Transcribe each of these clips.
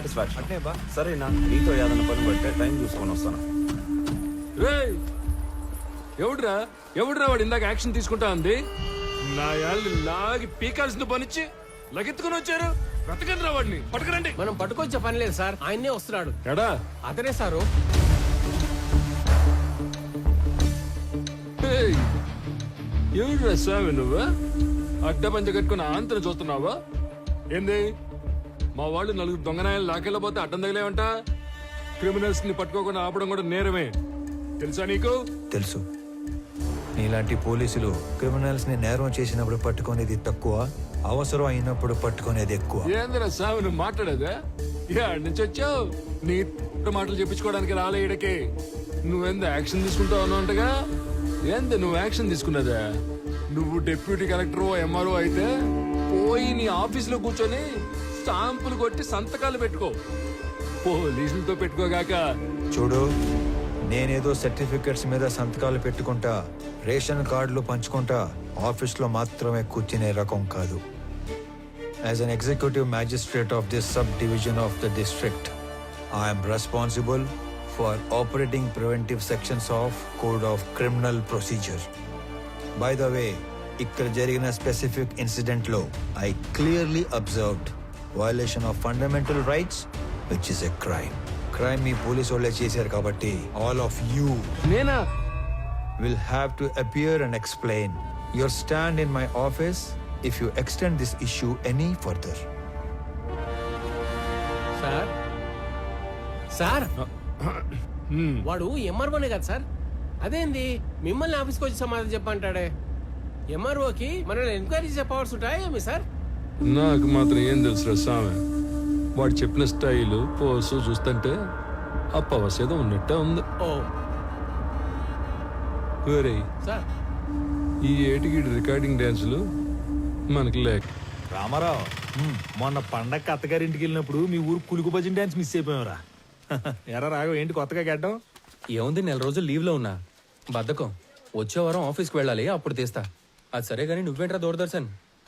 Satisfaction అట్నే బా సరేనా నీతో ఏదైనా పని పడితే టైం చూసుకొని వస్తాను. రేయ్ ఎవడురా? ఎవడురా వాడు ఇందాక యాక్షన్ తీసుకుంటా ఉంది నా యాళ్ళు లాగి పీకాల్సిన పనిచ్చి లగెత్తుకుని వచ్చారు. బ్రతకండి రా వాడిని పట్టుకురండి. మనం పట్టుకొచ్చే పని లేదు సార్ ఆయన్నే వస్తున్నాడు. ఎడా? అతనే సారు. ఏయ్, ఎవడురా స్వామి నువ్వు? అడ్డ పంచ కట్టుకుని ఆంతను చూస్తున్నావా? ఏంది? మా వాళ్ళు నలుగురు దొంగనాయాలు లాకెళ్ళబోతే అడ్డం తగిలేవంట? క్రిమినల్స్ని పట్టుకోకుండా ఆపడం కూడా నేరమే. తెలుసా నీకు? తెలుసు. నీలాంటి పోలీసులు క్రిమినల్స్ని నేరం చేసినప్పుడు పట్టుకునేది తక్కువ అవసరం అయినప్పుడు పట్టుకునేది ఎక్కువ. ఏందిరా స్వామి నువ్వు మాట్లాడేదా? ఏడు నుంచి వచ్చావు? నీ మాటలు చెప్పించుకోవడానికి రాలే నువ్వెంత యాక్షన్ తీసుకుంటావు అన్నట్టుగా ఏంది నువ్వు యాక్షన్ తీసుకున్నదా? నువ్వు డిప్యూటీ కలెక్టర్ ఎంఆర్ఓ అయితే పోయి నీ ఆఫీసులో కూర్చొని స్టాంపులు కొట్టి సంతకాలు పెట్టుకో. పోలీసులతో పెట్టుకోగాక. చూడు నేనేదో సర్టిఫికెట్స్ మీద సంతకాలు పెట్టుకుంటా రేషన్ కార్డులు పంచుకుంటా ఆఫీస్లో మాత్రమే కూర్చునే రకం కాదు. As an executive magistrate of this sub division of the district I'm responsible for operating preventive sections of code of criminal procedure by the way ఇక్కడ జరిగిన specific ఇన్సిడెంట్లో I clearly observed violation of fundamental rights which is a crime crime me police వాళ్ళే చేశారు కాబట్టి all of you నేనా? will have to appear and explain. Your stand in my office if you extend this issue any further. Sir? Sir? వాడు ఎంఆర్ఓనే కదా sir? అదేంది? మిమ్మల్ని ఆఫీస్కి వచ్చి సమాధానం చెప్పంటాడే ఎంఆర్ఓకి మనల్ని ఎంక్వైరీ చెప్పవలసి ఉంటాయా ఏమి సార్? నాకు మాత్రం ఏం తెలుసురా స్వామి వాడు చెప్పిన స్టైలు పోసు చూస్తుంటే అప్పవసేదో ఉన్నట్టే ఉంది. సార్. ఈ ఏటికి రికార్డింగ్ డ్యాన్సులు మనకి లేక. రామారావు మొన్న పండగ అత్తగారింటికి వెళ్ళినప్పుడు మీ ఊరు కులుకు భజన డాన్స్ మిస్ అయిపోయావురా. ఎరా రాఘవ ఏంటి కొత్తగా గడ్డం? ఏముంది నెల రోజులు లీవ్లో ఉన్నా. బద్ధకం. వచ్చే వారం ఆఫీస్కి వెళ్ళాలి అప్పుడు తీస్తా. అది సరే కానీ నువ్వేంట్రా దూరదర్శన్?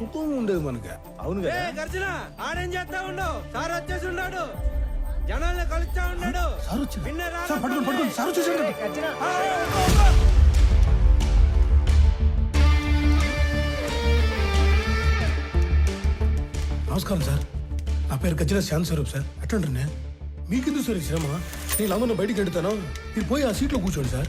సుఖం ఉండేది మనకి. అవును కదా? గర్జన ఆడేం చేస్తా ఉండవు సార్ వచ్చేసి ఉన్నాడు. జనాల్ని కలుస్తా ఉన్నాడు. సార్ సార్ వచ్చేసాడు. నమస్కారం సార్. నా పేరు గజ్జల శ్యామ్ స్వరూప్ సార్. ఎట్లంటే మీకెందుకు సార్ ఈ శ్రమ? నేను అందరిని బయటికి వెళ్తాను. మీరు పోయి ఆ సీట్లో కూర్చోండి సార్.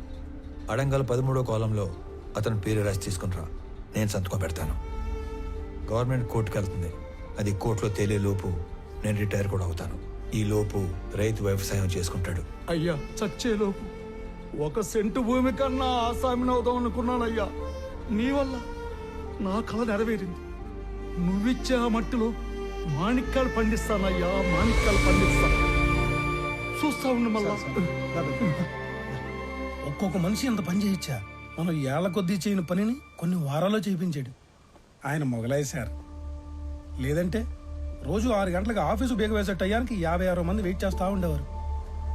అడంగల్ పదమూడో కాలంలో అతని పేరు రాసి తీసుకునిరా. నేను సంతకం పెడతాను. గవర్నమెంట్ కోర్టుకు వెళ్తుంది. అది కోర్టులో తేలే లోపు నేను రిటైర్ కూడా అవుతాను. ఈ లోపు రైతు వ్యవసాయం చేసుకుంటాడు. అయ్యా చచ్చేలోపు ఒక సెంటు భూమి కన్నా ఆసామిని అవుదాం అనుకున్నానయ్యా. నీ వల్ల నా కళ నెరవేరింది. నువ్విచ్చే ఆ మట్టిలో మాణిక్యాలు పండిస్తానయ్యా మాణిక్యాలు పండిస్తా చూస్తా ఉండు మళ్ళా ఒక్కొక్క మనిషి ఎంత పని చేయొచ్చా మనం ఏళ్ళ కొద్దీ చేయని పనిని కొన్ని వారాల్లో చేయించాడు. ఆయన మొగలాయి సార్. లేదంటే రోజు ఆరు గంటలకు ఆఫీసు బేగ వేసే టయానికి యాభై ఆరు మంది వెయిట్ చేస్తూ ఉండేవారు.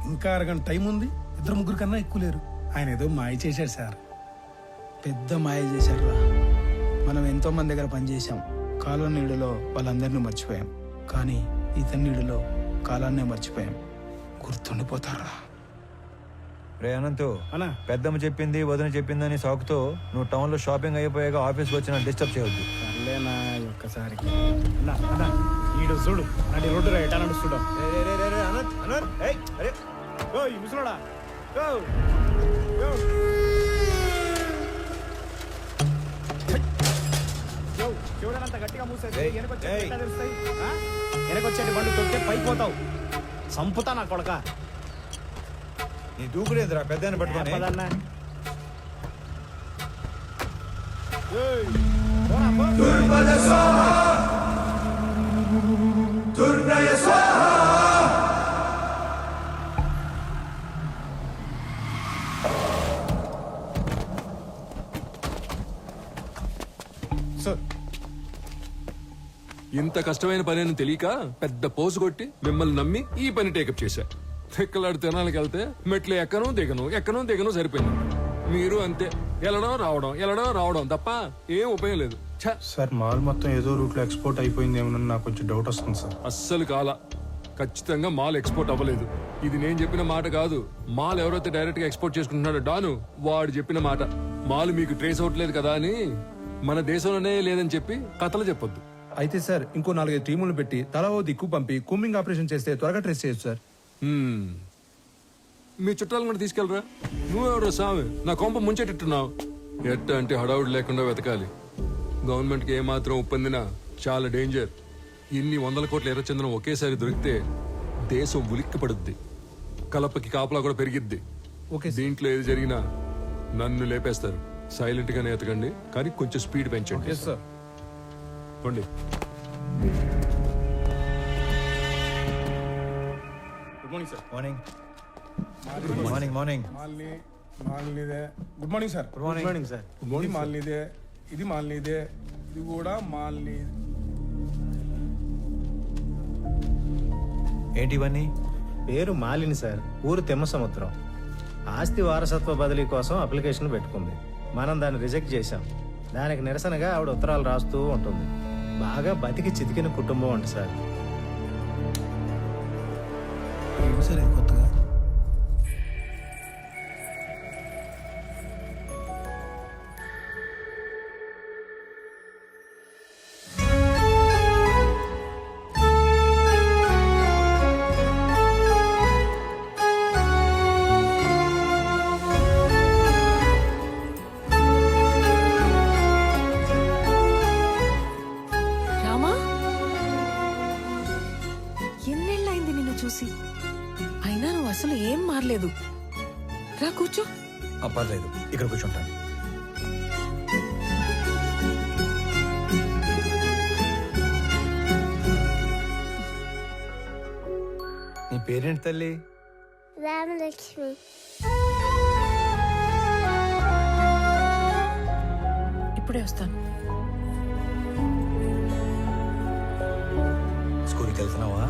ఇంకా అరగంట టైం ఉంది ఇద్దరు ముగ్గురు కన్నా ఎక్కువ లేరు. ఆయన ఏదో మాయ చేశాడు సార్. పెద్ద మాయ చేశారా మనం ఎంతో మంది దగ్గర పనిచేసాం కాలం నీడలో వాళ్ళందరినీ మర్చిపోయాం. కానీ ఇతని నీడలో కాలాన్నే మర్చిపోయాం. గుర్తుండిపోతారా రే అనంతు పెద్దమ్మ చెప్పింది వదిన చెప్పిందని సాకుతో నువ్వు టౌన్లో షాపింగ్ అయిపోయాక ఆఫీస్కి వచ్చిన డిస్టర్బ్ చేయొద్దు. ఒక్కసారికి. ఈడు చూడు నడి రోడ్డు ఎటా నడుస్తుడా చూడనంత గట్టిగా మూసేది. వెనకొచ్చేటి బండి తొక్కితే పైకి పోతావు. సంపుతా నా కొడక. నీ దూకుడేంద్రా పెద్ద పట్టుకొని. ఇంత కష్టమైన పని అని తెలియక పెద్ద పోసు కొట్టి మిమ్మల్ని నమ్మి ఈ పని టేకప్ చేశా. తిక్కలాడు తినాలకు వెళ్తే మెట్లు ఎక్కను దిగను. ఎక్కను దిగను సరిపోయింది. మీరు అంతే. వెళ్ళడం రావడం వెళ్ళడం రావడం తప్ప ఏం ఉపయోగం లేదు. ఛ, సార్ మాల్ మొత్తం ఏదో రూట్లో ఎక్స్పోర్ట్ అయిపోయింది ఏమన్నా నాకు కొంచెం డౌట్ వస్తుంది సార్. అస్సలు కాల. ఖచ్చితంగా మాల్ ఎక్స్పోర్ట్ అవ్వలేదు. ఇది నేను చెప్పిన మాట కాదు. మాల్ ఎవరైతే డైరెక్ట్గా ఎక్స్పోర్ట్ చేసుకుంటున్నాడో డాను వాడు చెప్పిన మాట. మాల్ మీకు ట్రేస్ అవ్వట్లేదు కదా అని మన దేశంలోనే లేదని చెప్పి కథలు చెప్పొద్దు. అయితే సార్ ఇంకో నాలుగైదు టీములు పెట్టి తలా ఓ దిక్కు పంపి కుమ్మింగ్ ఆపరేషన్ చేస్తే త్వరగా ట్రేస్ చేయొచ్చు సార్. మీ చుట్టాలను కూడా తీసుకెళ్ళరా? నువ్వెవరో సామి? నా కొంప ముంచెట్టున్నావు ఎట్ట అంటే హడావుడి లేకుండా వెతకాలి. గవర్నమెంట్కి ఏమాత్రం ఒప్పందినా చాలా డేంజర్. ఇన్ని వందల కోట్ల ఎర్రచందనం ఒకేసారి దొరికితే దేశం ఉలిక్కి పడుద్ది కలపకి కాపలా కూడా పెరిగిద్ది. ఓకే దీంట్లో ఏది జరిగినా నన్ను లేపేస్తారు. సైలెంట్ గానే ఎతకండి కానీ కొంచెం స్పీడ్ పెంచండి. సార్. పోండి మార్నింగ్ మార్నింగ్ మార్నింగ్ మాల్ని మాల్నిదే good morning sir good morning sir ఇది మాల్నిదే ఇది మాల్నిదే ఇది కూడా మాల్ని ఏంటి ఇవన్నీ? పేరు మాలిని సార్. ఊరు తెమ్మ సముద్రం. ఆస్తి వారసత్వ బదిలీ కోసం అప్లికేషన్ పెట్టుకుంది. మనం దాన్ని రిజెక్ట్ చేశాం. దానికి నిరసనగా ఆవిడ ఉత్తరాలు రాస్తూ ఉంటుంది. బాగా బతికి చితికిన కుటుంబం అంట సార్. ఏంటి ఏం మారలేదు రా కూర్చో. ఆ, పర్లేదు. ఇక్కడ కూర్చుంటాను నీ పేరేంటి తల్లి? రామలక్ష్మి. ఇప్పుడే వస్తాను. స్కూల్కి వెళ్తున్నావా?